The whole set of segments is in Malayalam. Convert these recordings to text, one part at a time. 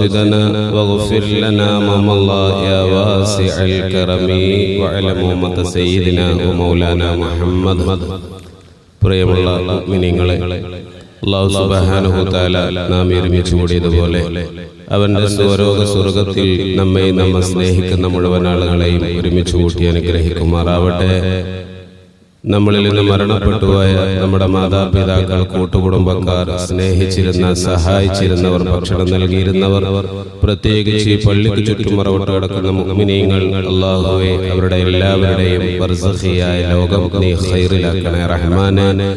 مقصدنا واغفر لنا ما مضى يا واسع الكرم وعلم أمة سيدنا ومولانا محمد പ്രിയമുള്ള മിനിങ്ങളെ അള്ളാഹു സുബ്ഹാനഹു തആല നാം ഒരുമിച്ച് കൂടിയതുപോലെ അവന്റെ സ്വരോഗ സ്വർഗത്തിൽ നമ്മെ നമ്മെ സ്നേഹിക്കുന്ന മുഴുവൻ ആളുകളെയും ഒരുമിച്ച് കൂട്ടി അനുഗ്രഹിക്കുമാറാവട്ടെ നമ്മളിൽ നിന്ന് മരണപ്പെട്ടുപോയ നമ്മുടെ മാതാപിതാക്കൾ കൂട്ടുകുടുംബക്കാർ സ്നേഹിച്ചിരുന്ന സഹായിച്ചിരുന്നവർ ഭക്ഷണം നൽകിയിരുന്നവർ പ്രത്യേകിച്ച് ഈ പള്ളിക്ക് ചുറ്റും മറവിട്ട് കിടക്കുന്ന മുഅ്മിനീങ്ങൾ അള്ളാഹുവെ അവരുടെ എല്ലാവരുടെയും ബർസഖിയായ ലോകം നീ റഹ്മാനെ.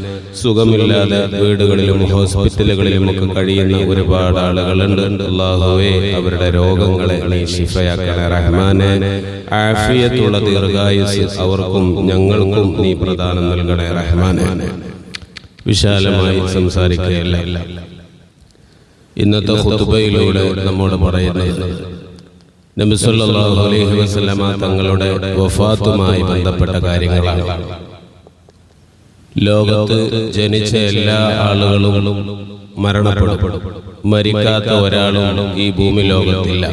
സുഖമില്ലാതെ വീടുകളിലും ഹോസ്പിറ്റലുകളിലും ഒക്കെ കഴിയുന്ന ഒരുപാട് ആളുകളുണ്ട്. അള്ളാഹുവെ അവരുടെ രോഗങ്ങളെ നീ ഷിഫയാക്കണേ റഹ്മാനെ. ആഫിയത്തുള്ള ദീർഘായുസ് അവർക്കും ഞങ്ങൾക്കും നീ പ്രദാനം നൽകണേ റഹ്മാനെ. വിശാലമായി സംസാരിക്കുകയല്ല. ഇന്നത്തെ ഖുതുബയിലൂടെ നമ്മോട് പറയുന്നത് നബി സല്ലല്ലാഹു അലൈഹി വസല്ലമ തങ്ങളുടെ വഫാത്തുമായി ബന്ധപ്പെട്ട കാര്യങ്ങളാണ്. ലോകത്ത് ജനിച്ച എല്ലാ ആളുകളും മരണപ്പെടും. മരിക്കാത്ത ഒരാളും ഈ ഭൂമി ലോകത്തില്ല.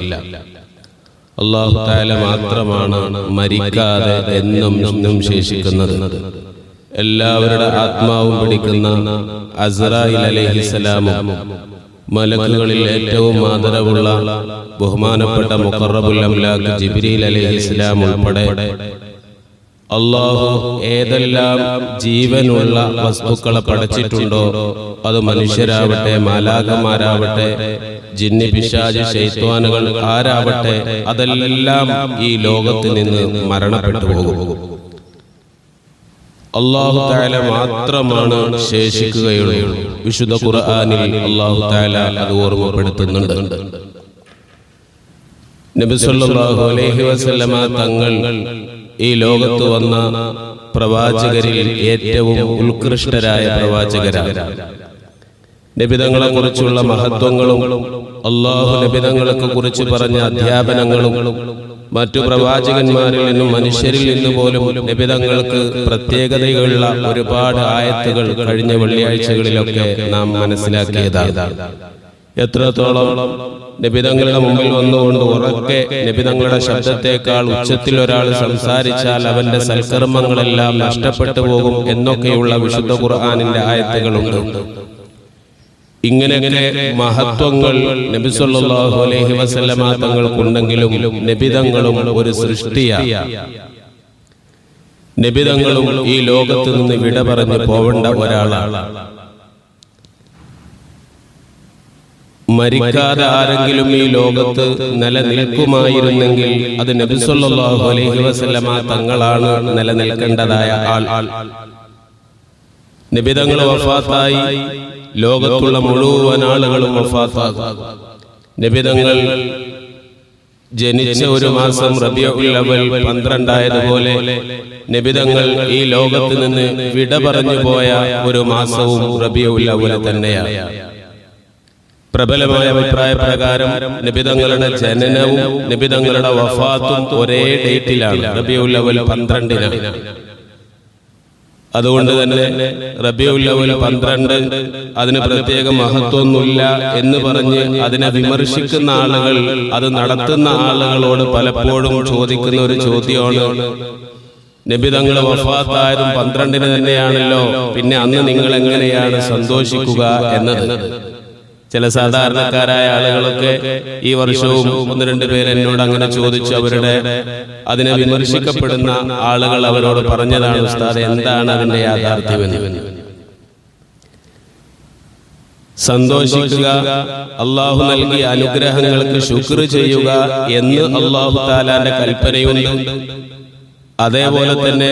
അള്ളാഹു താല മാത്രമാണ് മരിക്കാതെ എന്നും എന്നും ശേഷിക്കുന്നത്. എല്ലാവരുടെ ആത്മാവും പിടിക്കുന്ന അസറായിൽ അലഹിസലാമും മലക്കുകളിൽ ഏറ്റവും ആദരവുള്ള ബഹുമാനപ്പെട്ട മുഖറബുൽ അംലാഖ് ജിബ്രീൽ അലഹിസ്ലാം ഉൾപ്പെടെ അള്ളാഹു ഏതെല്ലാം ജീവനുള്ള വസ്തുക്കളെ പഠിച്ചിട്ടുണ്ടോ അത് മനുഷ്യരാവട്ടെ മാലാകന്മാരാവട്ടെ ജിന്നി പിശാജ് ശൈത്വാനുകൾ ആരാവട്ടെ അതെല്ലാം ഈ ലോകത്ത് നിന്ന് മരണപ്പെട്ടു പോകും. അള്ളാഹു താല മാത്രമാണ് ശേഷിക്കുകയുള്ളൂ. വിശുദ്ധ ഖുർആാനിൽ അള്ളാഹു താല അത് ഓർമ്മപ്പെടുത്തുന്നുണ്ട്. നബി സല്ലല്ലാഹു അലൈഹി വസല്ലമ തങ്ങൾ ഈ ലോകത്ത് വന്ന പ്രവാചകരിൽ ഏറ്റവും ഉത്കൃഷ്ടരായ പ്രവാചകരാണ്. നബിതങ്ങളെ കുറിച്ചുള്ള മഹത്വങ്ങളും അള്ളാഹു ലഭിതങ്ങളെ കുറിച്ച് പറഞ്ഞ അധ്യാപനങ്ങളും മറ്റു പ്രവാചകന്മാരിൽ നിന്നും മനുഷ്യരിൽ നിന്ന് പോലും ലഭിതങ്ങൾക്ക് പ്രത്യേകതയുള്ള ഒരുപാട് ആയത്തുകൾ കഴിഞ്ഞ വെള്ളിയാഴ്ചകളിലൊക്കെ നാം മനസ്സിലാക്കിയതാണ്. എത്രത്തോളം നിബിതങ്ങളുടെ മുമ്പിൽ വന്നുകൊണ്ട് ഉറക്കെ നിബിതങ്ങളുടെ ശബ്ദത്തെക്കാൾ ഉച്ചത്തിൽ ഒരാൾ സംസാരിച്ചാൽ അവന്റെ സൽക്കർമ്മങ്ങളെല്ലാം നഷ്ടപ്പെട്ടു പോകും എന്നൊക്കെയുള്ള വിശുദ്ധ ഖുർആാനിന്റെ ആയത്തുകളുണ്ട്. ഇങ്ങനെയൊക്കെ മഹത്വങ്ങൾ നബി സല്ലല്ലാഹു അലൈഹി വസല്ലമ തങ്ങൾക്കുണ്ടെങ്കിലും നബിതങ്ങളും ഒരു സൃഷ്ടിയാണ് നബിതങ്ങളും ഈ ലോകത്ത് നിന്ന് വിട പറഞ്ഞ് പോവേണ്ട ഒരാളാണ് മരിക്കാതെ ആരെങ്കിലും ഈ ലോകത്ത് നിലനിൽക്കുമായിരുന്നെങ്കിൽ അത് നബി സല്ലല്ലാഹു അലൈഹി വസല്ലമ തങ്ങളാണ് നിലനിൽക്കേണ്ടതായ ആൾ. നബിതങ്ങൾ വഫാത്തായി. ലോകത്തുള്ള മുഴുവൻ ആളുകളും വഫാത്താകും. നബിതങ്ങൾ ജനിച്ച ഒരു മാസം റബിയുൽ അവൽ പന്ത്രണ്ടായതുപോലെ നിബിതങ്ങൾ ഈ ലോകത്ത് നിന്ന് വിട പറഞ്ഞു പോയ ഒരു മാസവും റബിയുൽ അവൽ തന്നെയാണ്. പ്രബലമായ അഭിപ്രായ പ്രകാരം നിബിതങ്ങളുടെ ജനനവും നിബിതങ്ങളുടെ വഫാത്തും ഒരേ ഡേറ്റിലാണ് റബിയുൽ അവൽ പന്ത്രണ്ടിനാണ് അതുകൊണ്ട് തന്നെ റബിയുല്ലവൽ പന്ത്രണ്ട് അതിന് പ്രത്യേക മഹത്വമൊന്നുമില്ല എന്ന് പറഞ്ഞ് അതിനെ വിമർശിക്കുന്ന ആളുകൾ അത് നടത്തുന്ന ആളുകളോട് പലപ്പോഴും ചോദിക്കുന്ന ഒരു ചോദ്യമാണ് നബി തങ്ങൾ വഫാത്തായതും പന്ത്രണ്ടിന് തന്നെയാണല്ലോ പിന്നെ അന്ന് നിങ്ങൾ എങ്ങനെയാണ് സന്തോഷിക്കുക എന്നത്? ചില സാധാരണക്കാരായ ആളുകളൊക്കെ ഈ വർഷവും ഒന്ന് രണ്ട് പേര് എന്നോട് അങ്ങനെ ചോദിച്ചു അവരുടെ അതിനെ വിമർശിക്കപ്പെടുന്ന ആളുകൾ അവരോട് പറഞ്ഞതാണ് ഉസ്താദ് എന്താണ് അതിന്റെ യാഥാർത്ഥ്യമെന്ന് സന്തോഷിക്കുക അള്ളാഹു നൽകിയ അനുഗ്രഹങ്ങൾക്ക് ശുക്ർ ചെയ്യുക എന്ന് അള്ളാഹു താലാന്റെ കൽപ്പനയുണ്ട്. അതേപോലെ തന്നെ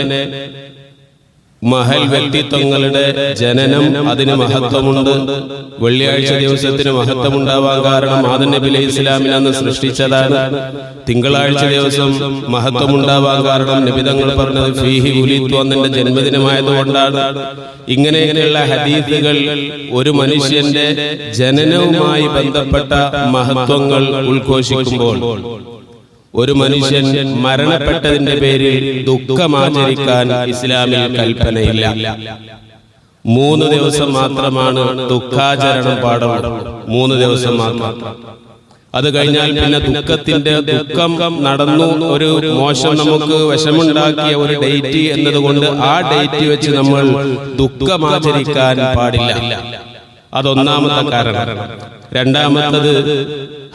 മഹൽ വ്യക്തിത്വങ്ങളുടെ ജനനം അതിന് മഹത്വമുണ്ട്. വെള്ളിയാഴ്ച ദിവസത്തിന് മഹത്വമുണ്ടാവാൻ കാരണം ആദൻ നബി അലൈഹി ഇസ്ലാമിനെ അന്ന് സൃഷ്ടിച്ചതാണ്. തിങ്കളാഴ്ച ദിവസം മഹത്വമുണ്ടാവാൻ കാരണം നബിതങ്ങൾ പറഞ്ഞത് ഫീഹി ഉലിത്വ എന്നെ ജന്മദിനമായതുകൊണ്ടാണ്. ഇങ്ങനെയുള്ള ഹദീസുകൾ ഒരു മനുഷ്യന്റെ ജനനവുമായി ബന്ധപ്പെട്ട മഹത്വങ്ങൾ ഉദ്ഘോഷിക്കുമ്പോൾ ഒരു മനുഷ്യൻ മരണപ്പെട്ടതിന്റെ പേരിൽ ദുഃഖമാചരിക്കാൻ ഇസ്ലാമിൽ കൽപ്പനയില്ല. മൂന്ന് ദിവസം മാത്രമാണ് ദുഃഖാചരണം പാടുള്ളത് മൂന്ന് ദിവസം മാത്രം. അത് കഴിഞ്ഞാൽ പിന്നെ ദുഃഖത്തിന്റെ ദുഃഖം നടന്നു. ഒരു മോശം നമുക്ക് വിഷമുണ്ടാക്കിയ ഒരു ഡേറ്റ് എന്നതുകൊണ്ട് ആ ഡേറ്റ് വെച്ച് നമ്മൾ ദുഃഖമാചരിക്കാൻ പാടില്ല. അതൊന്നാമത്തെ കാരണം. രണ്ടാമത്തത്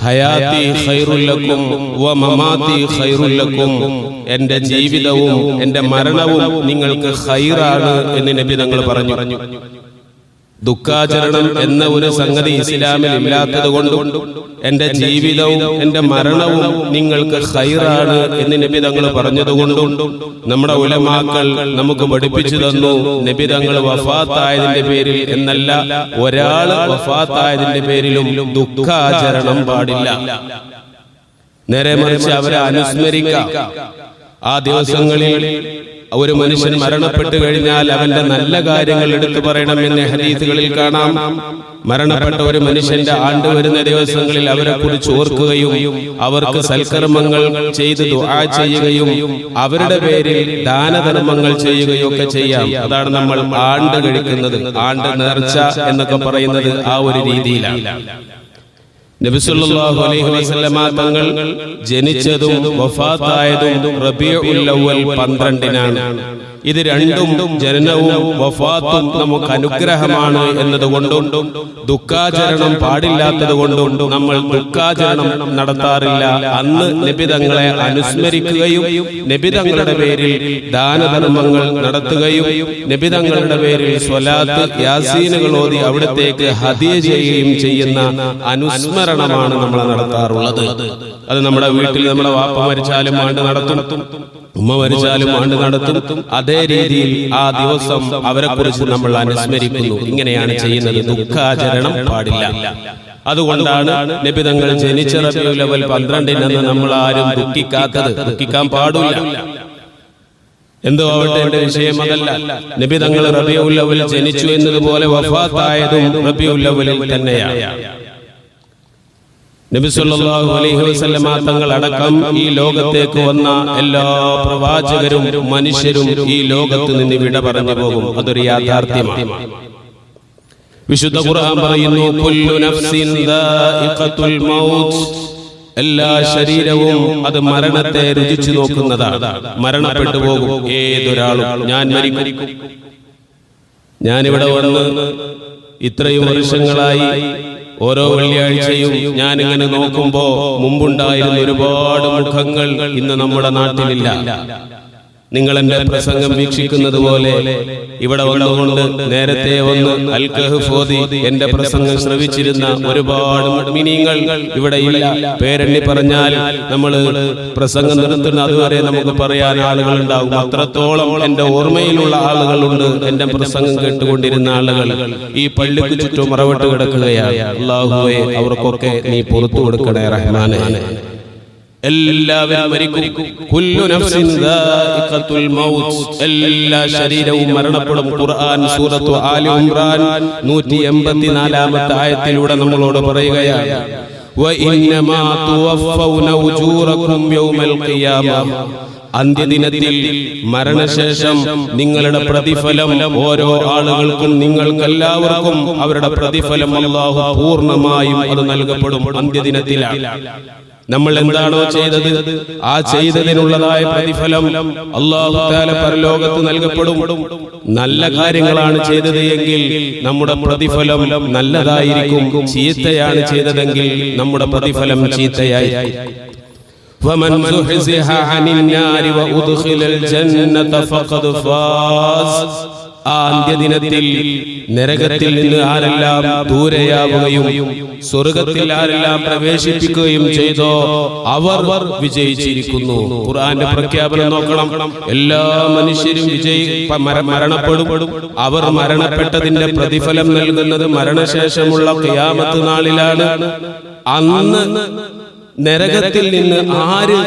ഹയാത്തി ഖൈറുല്ലക്കും വ മമാതി ഖൈറുല്ലക്കും എന്റെ ജീവിതവും എന്റെ മരണവും നിങ്ങൾക്ക് ഖൈറാണ് എന്ന് നബി തങ്ങൾ പറഞ്ഞു. ദുഃഖാചരണം എന്ന ഒരു സംഗതി ഇസ്ലാമിൽ ഇല്ലാത്തത് കൊണ്ടും എന്റെ ജീവിതവും എന്റെ മരണവും നിങ്ങൾക്ക് ഹൈറാണ് എന്ന് നബി തങ്ങൾ പറഞ്ഞതുകൊണ്ടും നമ്മുടെ ഉലമാക്കൾ നമുക്ക് പഠിപ്പിച്ചു തന്നു. നബി തങ്ങൾ വഫാത്തായതിന്റെ പേരിൽ എന്നല്ല ഒരാൾ വഫാത്തായതിന്റെ പേരിലും ദുഃഖാചരണം പാടില്ല. നേരെ മറിച്ച് അവരെ അനുസ്മരിക്കാം. ആ ദിവസങ്ങളിൽ ഒരു മനുഷ്യൻ മരണപ്പെട്ടു കഴിഞ്ഞാൽ അവന്റെ നല്ല കാര്യങ്ങൾ എടുത്തു പറയണമെന്ന് ഹരീതുകളിൽ കാണാം. മരണപ്പെട്ട ഒരു മനുഷ്യന്റെ ആണ്ട് വരുന്ന ദിവസങ്ങളിൽ അവരെ കുറിച്ച് ഓർക്കുകയും അവർക്ക് സൽക്കർമ്മങ്ങൾ ചെയ്ത് ദുആ ചെയ്യുകയും അവരുടെ പേരിൽ ദാനധർമ്മങ്ങൾ ചെയ്യുകയും ഒക്കെ ചെയ്യാം. അതാണ് നമ്മൾ ആണ്ട് കഴിക്കുന്നത്. ആണ്ട് നേർച്ച എന്നൊക്കെ പറയുന്നത് ആ ഒരു രീതിയിലാണ്. അലൈഹി വസല്ലമ തങ്ങൾ ജനിച്ചതും വഫാത്തായതും അവ്വൽ 12നാണ് ഇത് രണ്ടും ജനനവും വഫാത്തും നമുക്ക് അനുഗ്രഹമാണ് എന്നതുകൊണ്ടും ദുഃഖാചരണം പാടില്ലാത്തത് കൊണ്ടും നമ്മൾ ദുഃഖാചരണം നടത്താറില്ല. അന്ന് നിബിതങ്ങളെ അനുസ്മരിക്കുകയും നിബിതങ്ങളുടെ പേരിൽ ദാനധർമ്മങ്ങൾ നടത്തുകയും നിബിതങ്ങളുടെ പേരിൽ സ്വലാത്ത് യാസീനുകൾ ഓതി അവിടത്തേക്ക് ഹതിയ ചെയ്യുകയും ചെയ്യുന്ന അനുസ്മരണമാണ് നമ്മൾ നടത്താറുള്ളത്. അത് നമ്മുടെ വീട്ടിൽ നമ്മുടെ വാപ്പ മരിച്ചാലും ആണ്ട് നടത്തും ഉമ്മ മരിച്ചാലും ആണ്ട് നടത്തും അതേ രീതിയിൽ ആ ദിവസം അവരെ കുറിച്ച് നമ്മൾ അനുസ്മരിക്കുന്നു. ഇങ്ങനെയാണ് ചെയ്യുന്നത്. ദുഃഖാചരണം പാടില്ല. അതുകൊണ്ടാണ് നബിതങ്ങൾ ജനിച്ച റബിയുൽ ലെവൽ പന്ത്രണ്ടിനെന്ന് നമ്മൾ ആരും ദുഃഖിക്കാത്തത്. ദുഃഖിക്കാൻ പാടില്ല. എന്തോ ആവട്ടെ വിഷയം അതല്ല. നബി തങ്ങൾ റബിയുല്ലവലിൽ ജനിച്ചു എന്നതുപോലെ വഫാത്തായതും റബിയുല്ലവലിൽ തന്നെയാണ്. നബി സല്ലല്ലാഹു അലൈഹി വസല്ലമ തങ്ങൾ അടക്കം ഈ ലോകത്തേക്ക് വന്ന എല്ലാ പ്രവാചകരും മനുഷ്യരും ഈ ലോകത്ത് നിന്ന് വിട പറഞ്ഞു പോകും. അതൊരു യാഥാർത്ഥ്യമാണ്. വിശുദ്ധ ഖുർആൻ പറയുന്നു കുല്ലു നഫ്സിൻ ദാഇഖത്തുൽ മൗത്ത്. എല്ലാ ശരീരവും അത് മരണത്തെ രുചിച്ചു നോക്കുന്നതാണ്. മരണപ്പെട്ടു പോകും. ഏതൊരാളും ഞാൻ മരിക്കും. ഞാനിവിടെ വന്ന് ഇത്രയും വർഷങ്ങളായി ഓരോ വെള്ളിയാഴ്ചയും ഞാൻ ഇങ്ങനെ നോക്കുമ്പോ മുമ്പുണ്ടായിരുന്ന ഒരുപാട് മുഖങ്ങൾ ഇന്ന് നമ്മുടെ നാട്ടിലില്ല. നിങ്ങൾ എന്റെ പ്രസംഗം വീക്ഷിക്കുന്നത് പോലെ ഇവിടെ വന്നുകൊണ്ട് നേരത്തെ വന്ന് അൽക്കഹ് ഫോതി എന്റെ പ്രസംഗം ശ്രവിച്ചിരുന്ന ഒരുപാട് മിനിങ്ങൾ ഇവിടെ ഇല്ല. പേരെണ്ണി പറഞ്ഞാൽ നമ്മൾ പ്രസംഗം നിർത്തുന്ന അതുവരെ നമുക്ക് പറയാൻ ആളുകൾ ഉണ്ടാവും അത്രത്തോളം എന്റെ ഓർമ്മയിലുള്ള ആളുകളുണ്ട് എന്റെ പ്രസംഗം കേട്ടുകൊണ്ടിരുന്ന ആളുകൾ. ഈ പള്ളിക്ക് ചുറ്റും മറവിട്ട് കിടക്കുകയാണ്. അള്ളാഹുവെ അവർക്കൊക്കെ നീ പുറത്തു കൊടുക്കണേ റഹ്മാനെ. എല്ലാവരും മരിക്കും. എല്ലാ ശരീരവും മരണപ്പെടും. ഖുർആൻ സൂറത്തു ആലി ഇംറാൻ 184ാമത്തെ ആയത്തിലൂടെ നമ്മളോട് പറയുകയാണ്. അന്ത്യദിനത്തിൽ മരണശേഷം നിങ്ങളുടെ പ്രതിഫലം ഓരോ ആളുകൾക്കും നിങ്ങൾക്കെല്ലാവർക്കും അവരുടെ പ്രതിഫലം അള്ളാഹു പൂർണമായും അത് നൽകപ്പെടും. അന്ത്യദിനത്തിലാണ്. നമ്മൾ എന്താണോ ചെയ്തത് ആ ചെയ്തതിനുള്ളതായ പ്രതിഫലം അള്ളാഹു താല പരലോകത്ത് നൽകപ്പെടും നല്ല കാര്യങ്ങളാണ് ചെയ്തത് എങ്കിൽ നമ്മുടെ പ്രതിഫലം നല്ലതായിരിക്കും ചീത്തയാണ് ചെയ്തതെങ്കിൽ നമ്മുടെ പ്രതിഫലം ചീത്തയായിരിക്കും فمن زحزح عن النار وأدخل الجنة فقد فاز ആ അന്ത്യദിനത്തിൽ നരകത്തിൽ നിന്ന് ആരെല്ലാം ദൂരെയാവുകയും സ്വർഗത്തിൽ ആരെല്ലാം പ്രവേശിപ്പിക്കുകയും ചെയ്തോ അവർ വിജയിച്ചിരിക്കുന്നു. ഖുർആന്റെ പ്രഖ്യാപനം നോക്കണം. എല്ലാ മനുഷ്യരും വിജയി മരണപ്പെടുപെടും മരണപ്പെടും. അവർ മരണപ്പെട്ടതിന്റെ പ്രതിഫലം നൽകുന്നത് മരണശേഷമുള്ള ക്യാമത്ത് നാളിലാണ്. അന്ന് നരകത്തിൽ നിന്ന് ആര്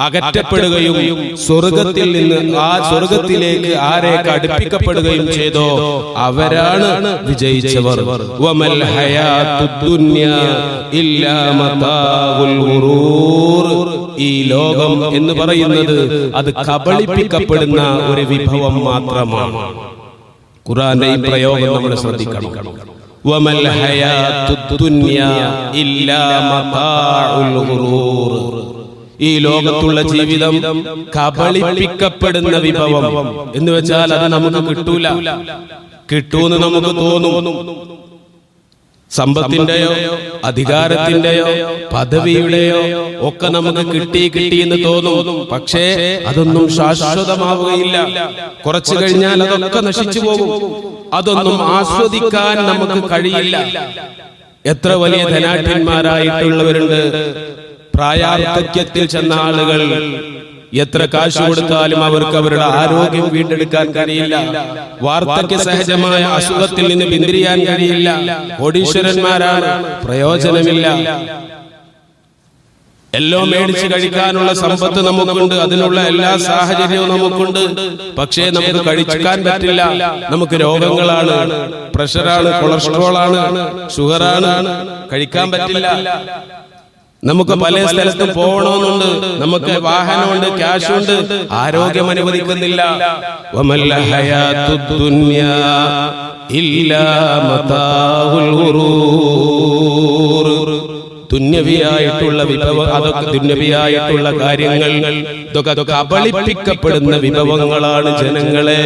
അകറ്റപ്പെടുകയും സ്വർഗത്തിൽ നിന്ന് ആ സ്വർഗത്തിലേക്ക് ആരെ അടുപ്പിക്കപ്പെടുകയും ചെയ്തോ അവരാണ് വിജയിച്ചവർ. ഈ ലോകം എന്ന് പറയുന്നത് അത് കബളിപ്പിക്കപ്പെടുന്ന ഒരു വിഭവം മാത്രമാണ്. ഖുറാന്റെ ഈ പ്രയോഗം നമ്മൾ ശ്രദ്ധിക്കണം. വമൽ ഹയാത്തു ദുനിയ ഇല്ലാ മതാഉൽ ഗുറൂർ. ഈ ലോകത്തുള്ള ജീവിതം കബളിപ്പിക്കപ്പെടുന്ന വിഭവം. എന്ന് വെച്ചാൽ അത് നമുക്ക് കിട്ടൂല. കിട്ടൂന്ന് നമുക്ക് തോന്നും. സമ്പത്തിന്റെയോ അധികാരത്തിന്റെയോ പദവിയുടെയോ ഒക്കെ നമുക്ക് കിട്ടി കിട്ടി എന്ന് തോന്നും. പക്ഷേ അതൊന്നും ശാശ്വതമാവുകയില്ല. കുറച്ചു കഴിഞ്ഞാൽ അതൊക്കെ നശിച്ചു പോകും. അതൊന്നും ആസ്വദിക്കാൻ നമുക്ക് കഴിയില്ല. എത്ര വലിയ ധനാഠ്യന്മാരായിട്ടുള്ളവരുണ്ട് പ്രായാർത്ഥക്യത്തിൽ ചെന്ന ആളുകൾ എത്ര കാശ് കൊടുത്താലും അവർക്ക് അവരുടെ ആരോഗ്യം വീണ്ടെടുക്കാൻ കഴിയില്ല. വാർദ്ധക്യ സഹജമായ അസുഖത്തിൽ നിന്ന് പിന്തിരിയാൻ കഴിയില്ല. കോടീശ്വരന്മാരാണ്. പ്രയോജനമില്ല. എല്ലാം മേടിച്ച് കഴിക്കാനുള്ള സമ്പത്ത് നമുക്കുണ്ട്. അതിനുള്ള എല്ലാ സാഹചര്യവും നമുക്കുണ്ട്. പക്ഷേ നമുക്ക് കഴിക്കാൻ പറ്റില്ല. നമുക്ക് രോഗങ്ങളാണ്. പ്രഷറാണ് കൊളസ്ട്രോൾ ആണ് ഷുഗറാണ്. കഴിക്കാൻ പറ്റില്ല. നമുക്ക് പല സ്ഥലത്തും പോകണമെന്നുണ്ട്. നമുക്ക് വാഹനമുണ്ട് ക്യാഷ് ഉണ്ട് ആരോഗ്യം അനുവദിക്കുന്നില്ല. തുന്യവിയായിട്ടുള്ള വിഭവ അതൊക്കെ തുന്യവിയായിട്ടുള്ള കാര്യങ്ങൾ. ഇതൊക്കെ അതൊക്കെ അപളിപ്പിക്കപ്പെടുന്ന വിഭവങ്ങളാണ് ജനങ്ങളെ.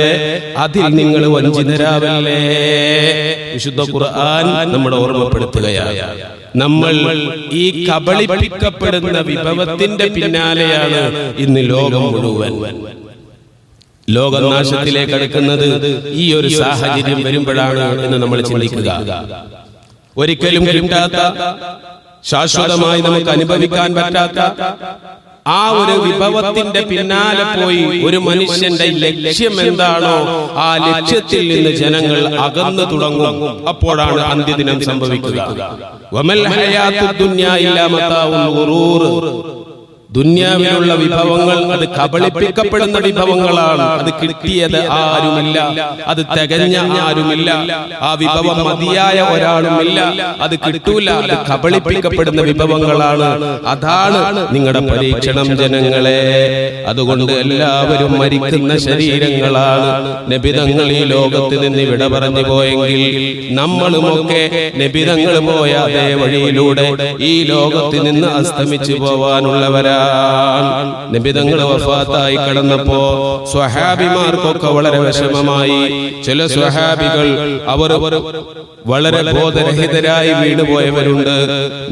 അതിൽ നിങ്ങൾ വഞ്ചിതരാവല്ലേ? വിശുദ്ധ ഖുർആൻ നമ്മുടെ ഓർമ്മപ്പെടുത്തുകയാണ്. നമ്മൾ ഈ കബളിപ്പിക്കപ്പെടുന്ന വിഭവത്തിന്റെ പിന്നാലെയാണ് ഇന്ന് ലോകം മുഴുവൻ. ലോകനാശത്തിലേക്ക് അടുക്കുന്നത് ഈ ഒരു സാഹചര്യം വരുമ്പോഴാണ് എന്ന് നമ്മൾ ചിന്തിക്കുക. ഒരിക്കലും കിട്ടാത്ത ശാശ്വതമായി നമുക്ക് അനുഭവിക്കാൻ പറ്റാത്ത ആ ഒരു വിഭവത്തിന്റെ പിന്നാലെ പോയി ഒരു മനുഷ്യന്റെ ലക്ഷ്യം എന്താണോ ആ ലക്ഷ്യത്തിൽ നിന്ന് ജനങ്ങൾ അകന്നു തുടങ്ങും. അപ്പോഴാണ് അന്ത്യദിനം സംഭവിക്കുക. ദുന്യാവിലുള്ള വിഭവങ്ങൾ അത് കബളിപ്പിക്കപ്പെടുന്ന വിഭവങ്ങളാണ്. അത് കിട്ടിയത് ആരുമില്ല. അത് തികഞ്ഞ ആരുമില്ല. ആ വിഭവം മതിയായ ഒരാളുമില്ല. അത് കിട്ടൂല. അത് കബളിപ്പിക്കപ്പെടുന്ന വിഭവങ്ങളാണ്. അതാണ് നിങ്ങളുടെ പരീക്ഷണം ജനങ്ങളെ. അതുകൊണ്ട് എല്ലാവരും മരിക്കുന്ന ശരീരങ്ങളാണ്. നബിതങ്ങൾ ഈ ലോകത്ത് നിന്ന് വിട പറഞ്ഞു പോയെങ്കിൽ നമ്മളുമൊക്കെ നബിതങ്ങൾ പോയ അതേ വഴിയിലൂടെ ഈ ലോകത്ത് നിന്ന് അസ്തമിച്ചു പോവാനുള്ളവരാ നിബിതങ്ങൾ വഫാത്തായി കടന്നപ്പോ സ്വഹാബിമാർക്കൊക്കെ വളരെ വിഷമമായി. ചില സ്വഹാബികൾ അവർ വളരെ ബോധരഹിതരായി വീണുപോയവരുണ്ട്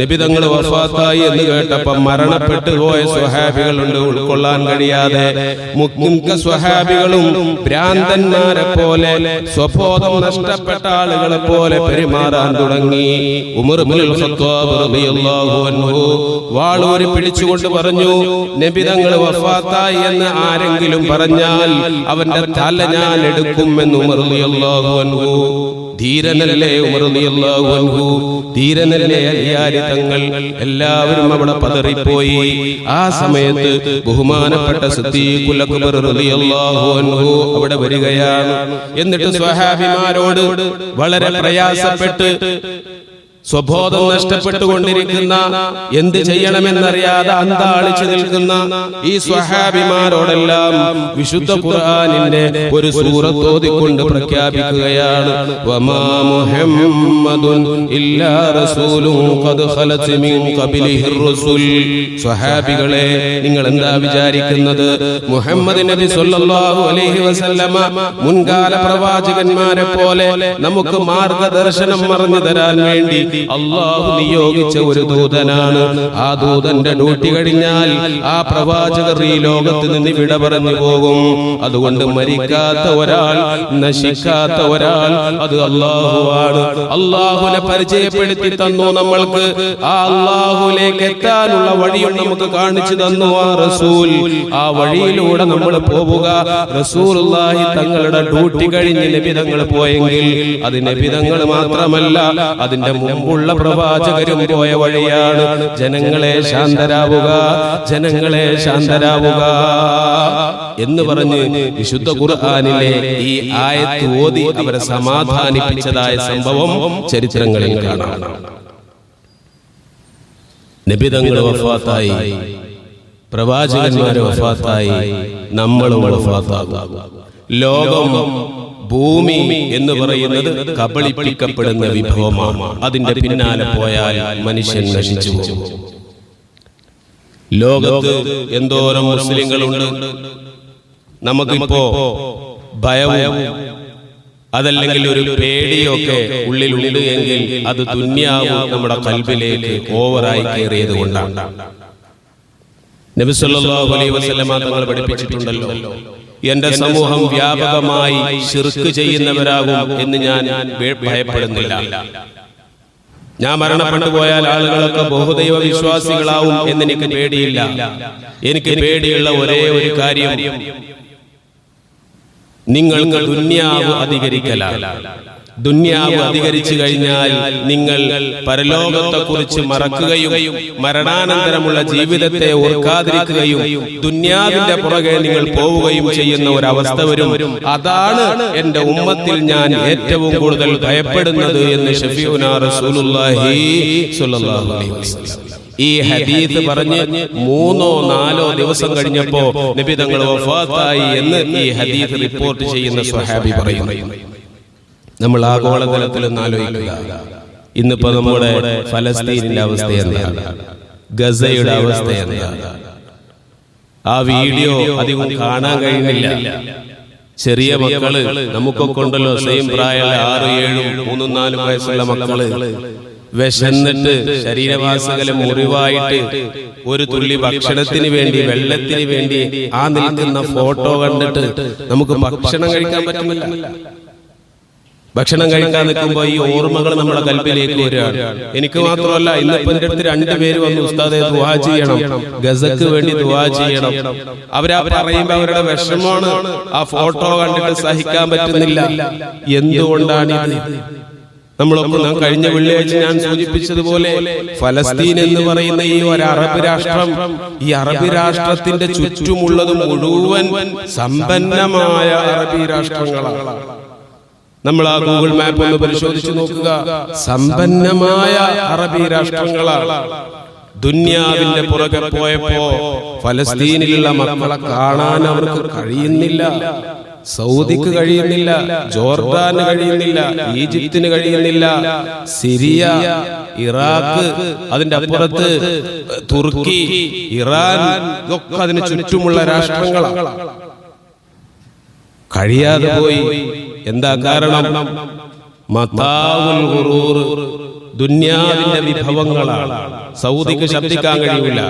നിബിതങ്ങൾ വഫാത്തായി എന്ന് കേട്ടപ്പോ മരണപ്പെട്ടു പോയ സ്വഹാബികളുണ്ട്. ഉൾക്കൊള്ളാൻ കഴിയാതെ മുഖ്യ സ്വഹാബികളും ഭ്രാന്തന്മാരെ പോലെ സ്വബോധം നഷ്ടപ്പെട്ട ആളുകളെ പോലെ പെരുമാറാൻ തുടങ്ങി. വാളൂരി പിടിച്ചുകൊണ്ട് പറഞ്ഞു നബി തങ്ങൾ വഫാത്തായി എന്ന് ആരെങ്കിലും പറഞ്ഞാൽ അവന്റെ തല ഞാൻ എടുക്കുമെന്ന് ഉമർ അൻഹു ധീരനല്ലേ ഉമർ റളിയല്ലാഹു അൻഹു? ധീരനല്ലേ അലിയാരി തങ്ങൾ? എല്ലാവരും അവിടെ പതറിപ്പോയി. ആ സമയത്ത് ബഹുമാനപ്പെട്ട അൻഹു അവിടെ വരികയാണ്. എന്നിട്ട് സ്വഹാബിമാരോട് വളരെ പ്രയാസപ്പെട്ട് സ്വബോധം നഷ്ടപ്പെട്ടുകൊണ്ടിരിക്കുന്ന എന്ത് ചെയ്യണമെന്നറിയാതെ അന്താളിച്ചു നിൽക്കുന്ന ഈ സ്വഹാബിമാരോടെല്ലാം വിശുദ്ധ ഖുർആനിന്റെ ഒരു സൂറത്തോതിക്കൊണ്ട് പ്രഖ്യാപിക്കുകയാണ്. വമാ മുഹമ്മദുൻ ഇല്ലാ ഖദ് ഖലത് മിൻ ഖബലിഹി റസൂൽ. സ്വഹാബികളെ നിങ്ങൾ എന്താ വിചാരിക്കുന്നത്? മുഹമ്മദ് നബി സല്ലല്ലാഹു അലൈഹി വസല്ലമ മുൻകാല പ്രവാചകന്മാരെ പോലെ നമുക്ക് മാർഗദർശനം പറഞ്ഞു തരാൻ വേണ്ടി അള്ളാഹു നിയോഗിച്ച ഒരു ദൂതനാണ്. ആ ദൂതന്റെ ഡ്യൂട്ടി കഴിഞ്ഞാൽ ആ പ്രവാചകർ ഈ ലോകത്ത് നിന്ന് വിട പറഞ്ഞു പോകും. അതുകൊണ്ട് മരിക്കാത്ത ഒരാൾ നശിക്കാത്ത ഒരാൾ അത് അള്ളാഹുവാണ്. അള്ളാഹുനെ പരിചയപ്പെടുത്തി തന്നു നമ്മൾക്ക്. ആ അള്ളാഹുലേക്ക് എത്താനുള്ള വഴിയും നമുക്ക് കാണിച്ചു തന്നു ആ റസൂൽ. ആ വഴിയിലൂടെ നമ്മൾ പോവുക. റസൂലുള്ളാഹി തങ്ങളുടെ ഡ്യൂട്ടി കഴിഞ്ഞ് നബിതങ്ങൾ പോയെങ്കിൽ അത് നബിതങ്ങൾ മാത്രമല്ല അതിന്റെ മുമ്പുള്ള പ്രവാചകരും പോയ വഴിയാണ്. ജനങ്ങളെ ശാന്തരാവുക ജനങ്ങളെ ശാന്തരാവുക എന്ന് പറഞ്ഞ് വിശുദ്ധ ഖുർആനിലെ ഈ ആയത്ത് ഓതി അവരെ സമാധാനിപ്പിച്ചതായ സംഭവം ചരിത്രങ്ങളിൽ കാണാം. നിബിതങ്ങൾ വഫാത്തായി. പ്രവാചകന്മാരെ വഫാത്തായി. നമ്മളും വഫാത്താകും. ലോകം ഭൂമി എന്ന് പറയുന്നത് കബളിപ്പിക്കപ്പെടുന്ന വിഭവമാണ്. അതിന്റെ പിന്നാലെ പോയാൽ മനുഷ്യൻ നശിച്ചു ലോകത്ത് എന്തോരം മുസ്ലിങ്ങളുണ്ട്? നമുക്കിപ്പോ ഭയവും അതല്ലെങ്കിൽ ഒരു പേടിയൊക്കെ ഉള്ളിലുണ്ട് എങ്കിൽ അത് തുന്നിയാവും നമ്മുടെ കൽബിലേക്ക് ഓവറായി കയറിയത് കൊണ്ടാണ്. നബി സല്ലല്ലാഹു അലൈഹി വസല്ലമ തങ്ങൾ പഠിപ്പിച്ചിട്ടുണ്ടല്ലോ. എന്റെ സമൂഹം വ്യാപകമായി ശിർക്ക് ചെയ്യുന്നവരാകും എന്ന് ഞാൻ ഭയ- ഭയപ്പെടുന്നില്ല. ഞാൻ മരണപ്പെട്ടു പോയാൽ ആളുകളൊക്കെ ബഹുദൈവ വിശ്വാസികളാവും എന്ന് എനിക്ക് പേടിയില്ല. എനിക്ക് പേടിയുള്ള ഒരേ ഒരു കാര്യം. നിങ്ങൾ ദുന്യാവ് അധികരിക്കലാണ്. ദുന്യാവ് അധികരിച്ചു കഴിഞ്ഞാൽ നിങ്ങൾ പരലോകത്തെക്കുറിച്ച് മറക്കുകയും മരണാനന്തരമുള്ള ജീവിതത്തെ ഓർക്കാതിരിക്കുകയും ദുന്യാവിന്റെ പുറകെ നിങ്ങൾ പോവുകയും ചെയ്യുന്ന ഒരു അവസ്ഥ വരും. അതാണ് എന്റെ ഉമ്മത്തിൽ ഞാൻ ഏറ്റവും കൂടുതൽ ഭയപ്പെടുന്നത് എന്ന് ഷഫീഉനാ റസൂലുള്ളാഹി സ്വല്ലല്ലാഹു അലൈഹി വസല്ലം. ഈ ഹദീസ് പറഞ്ഞ് മൂന്നോ നാലോ ദിവസം കഴിഞ്ഞപ്പോ നബി തങ്ങൾ വഫാത്തായി എന്ന് ഈ ഹദീസ് റിപ്പോർട്ട് ചെയ്യുന്ന സ്വഹാബി പറയുന്നു. നമ്മൾ ആഗോളതലത്തിൽ ആലോചിക്കുക. ഇന്നിപ്പോ നമ്മുടെ ഫലസ്തീനിന്റെ അവസ്ഥ എന്താണ്? ഗസയുടെ അവസ്ഥ എന്താണ്? ആ വീഡിയോ അധികം കാണാൻ കഴിയുന്നില്ല ചെറിയ മക്കൾ നമുക്കൊക്കെ ഉണ്ടല്ലോ സെയിം പ്രായമുള്ള ആറ് ഏഴും മൂന്നും നാലും വയസ്സുള്ള മക്കൾ. വിശന്നിട്ട് ശരീരവാസകലം മുറിവായിട്ട് ഒരു തുള്ളി ഭക്ഷണത്തിന് വേണ്ടി വെള്ളത്തിന് വേണ്ടി ആ നിൽക്കുന്ന ഫോട്ടോ കണ്ടിട്ട് നമുക്ക് ഭക്ഷണം കഴിക്കാൻ പറ്റുന്നില്ല. ഭക്ഷണം കഴിക്കാൻ നിൽക്കുമ്പോൾ ഈ ഓർമ്മകൾ നമ്മുടെ കൽപ്പിലേക്ക് വരികയാണ്. എനിക്ക് മാത്രമല്ല ഇന്നിപ്പോ എന്റെ അടുത്ത് രണ്ടുപേര് വന്ന് ഉസ്താദെ ദുവാ ചെയ്യണം. ഗസക്ക് വേണ്ടി ദുവാ ചെയ്യണം. അവരാ പറയുമ്പോ അവരുടെ വിഷമമാണ്. ആ ഫോട്ടോ കണ്ടിട്ട് സഹിക്കാൻ പറ്റുന്നില്ല. എന്തുകൊണ്ടാണ് നമ്മളൊക്കെ നാം കഴിഞ്ഞ വെള്ളിയാഴ്ച ഞാൻ സൂചിപ്പിച്ചതുപോലെ ഫലസ്തീൻ എന്ന് പറയുന്ന ഈ ഒരു അറബ് രാഷ്ട്രം ഈ അറബ് രാഷ്ട്രത്തിന്റെ ചുറ്റുമുള്ളത് മുഴുവൻ സമ്പന്നമായ അറബി രാഷ്ട്രങ്ങളാണ്. നമ്മൾ ആ ഗൂഗിൾ മാപ്പ് ഒന്ന് പരിശോധിച്ചു നോക്കുക. സമ്പന്നമായ അറബി രാഷ്ട്രങ്ങളാണ്. ദുന്യാവിന്റെ പുറകെ പോയപ്പോ ഫലസ്തീനിലുള്ള മക്കളെ കാണാൻ അവർക്ക് കഴിയുന്നില്ല. സൗദിക്ക് കഴിയുന്നില്ല. ജോർദാന് കഴിയുന്നില്ല. ഈജിപ്തിന് കഴിയുന്നില്ല. സിറിയ ഇറാഖ് അതിന്റെ അപ്പുറത്ത് തുർക്കി ഇറാൻ ഇതൊക്കെ അതിന് ചുറ്റുമുള്ള രാഷ്ട്രങ്ങളാണ്. കഴിയാതെ പോയി. എന്താ കാരണം? ദുന്യാവിന്റെ വിഭവങ്ങളാണ്. സൗദിക്ക് ശബ്ദിക്കാൻ കഴിയില്ല.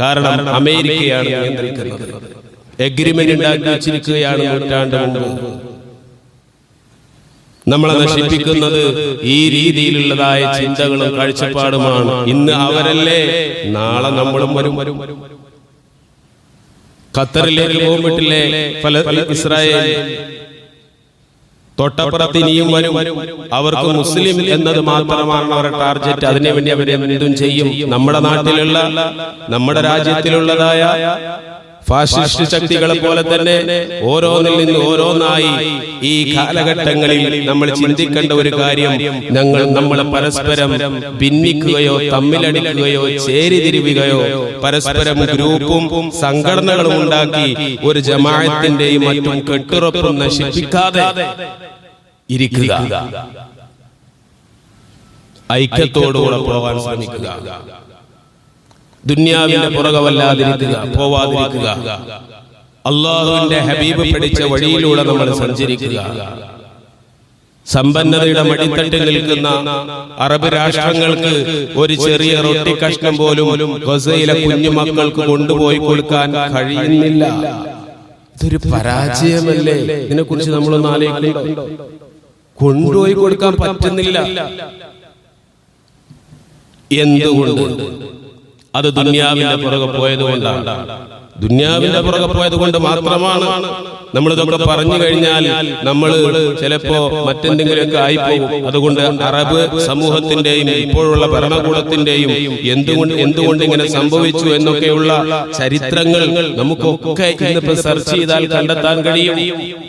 കാരണം അമേരിക്കയാണ് നിയന്ത്രിക്കുന്നത്. എഗ്രിമെന്റ് ഉണ്ടാക്കി വെച്ചിരിക്കുകയാണ് നൂറ്റാണ്ട് നമ്മളെ നശിപ്പിക്കുന്നത് ഈ രീതിയിലുള്ളതായ ചിന്തകളും കാഴ്ചപ്പാടുമാണ്. ഇന്ന് അവരല്ലേ? നാളെ നമ്മളും വരും. വരും ഖത്തറിലേക്ക് പോകുമ്പോട്ടില്ലേ ഇസ്രായേൽ. തൊട്ടപ്പുറത്ത് ഇനിയും വരും. അവർക്ക് മുസ്ലിം എന്നത് മാത്രമാണ് അവരുടെ ടാർഗറ്റ് അതിനെ വേണ്ടി അവർ എന്തും ചെയ്യും. നമ്മുടെ നാട്ടിലുള്ള നമ്മുടെ രാജ്യത്തിലുള്ളതായ ഫാഷിസ്റ്റ് ശക്തികളെ പോലെ തന്നെ ഓരോന്നിൽ നിന്ന് ഓരോന്നായി ഈ കാലഘട്ടങ്ങളിൽ നമ്മൾ ചിന്തിക്കേണ്ട ഒരു കാര്യം ഞങ്ങൾ നമ്മളെ പരസ്പരം ഭിന്നിക്കുകയോ തമ്മിലടിക്കുകയോ ചേരിതിരിവുകയോ പരസ്പരം ഗ്രൂപ്പും സംഘടനകളും ഉണ്ടാക്കി ഒരു ജമാഅത്തിന്റെയും മറ്റും കെട്ടുറപ്പും നശിപ്പിക്കാതെ ഇരിക്കുക. ഐക്യത്തോടുകൂടെ പോകാൻ ശ്രമിക്കുക. ദുന്യാവിന്റെ പുറകവല്ലാതിരിക്കുക പോവാതിരിക്കുക. അള്ളാഹുവിന്റെ ഹബീബ് പിടിച്ച വഴിയിലൂടെ നമ്മൾ സഞ്ചരിക്കുക. സമ്പന്നതയുടെ മടിത്തട്ടിൽ നിൽക്കുന്ന അറബ് രാഷ്ട്രങ്ങൾക്ക് ഒരു ചെറിയ റൊട്ടി കഷ്ണം പോലും ഗസയിലെ കുഞ്ഞുമക്കൾക്ക് കൊണ്ടുപോയി കൊടുക്കാൻ കഴിയുന്നില്ല. ഇതൊരു പരാജയമല്ലേ? ഇതിനെ കുറിച്ച് നമ്മളൊന്ന് ആലോചിക്കുന്നുണ്ടോ? കൊണ്ടുപോയി കൊടുക്കാൻ പറ്റുന്നില്ല. എന്തുകൊണ്ട്? അത് ദുന്യാവിന്റെ പുറകെ പോയത് കൊണ്ടാണ് ദുന്യാവിന്റെ പുറകെ പോയത് കൊണ്ട് മാത്രമാണ് നമ്മൾ ഇതൊക്കെ പറഞ്ഞു കഴിഞ്ഞാൽ നമ്മൾ ചിലപ്പോ മറ്റെന്തെങ്കിലുമൊക്കെ ആയിപ്പോകും അതുകൊണ്ട് അറബ് സമൂഹത്തിന്റെയും ഇപ്പോഴുള്ള ഭരണകൂടത്തിന്റെയും എന്തുകൊണ്ട് എന്തുകൊണ്ട് ഇങ്ങനെ സംഭവിച്ചു എന്നൊക്കെയുള്ള ചരിത്രങ്ങൾ നമുക്കൊക്കെ ഇന്നിപ്പോ സെർച്ച് ചെയ്താൽ കണ്ടെത്താൻ കഴിയും.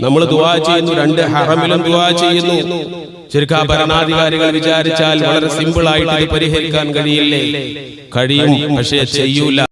നമ്മൾ ദുവാ ചെയ്യുന്നു രണ്ട് ഹറമിലും ദുവാ ചെയ്യുന്നു. ശരിക്കും ഭരണാധികാരികൾ വിചാരിച്ചാൽ വളരെ സിമ്പിൾ ആയിട്ട് പരിഹരിക്കാൻ കഴിയില്ലേ? കഴിയും പക്ഷേ ചെയ്യൂല.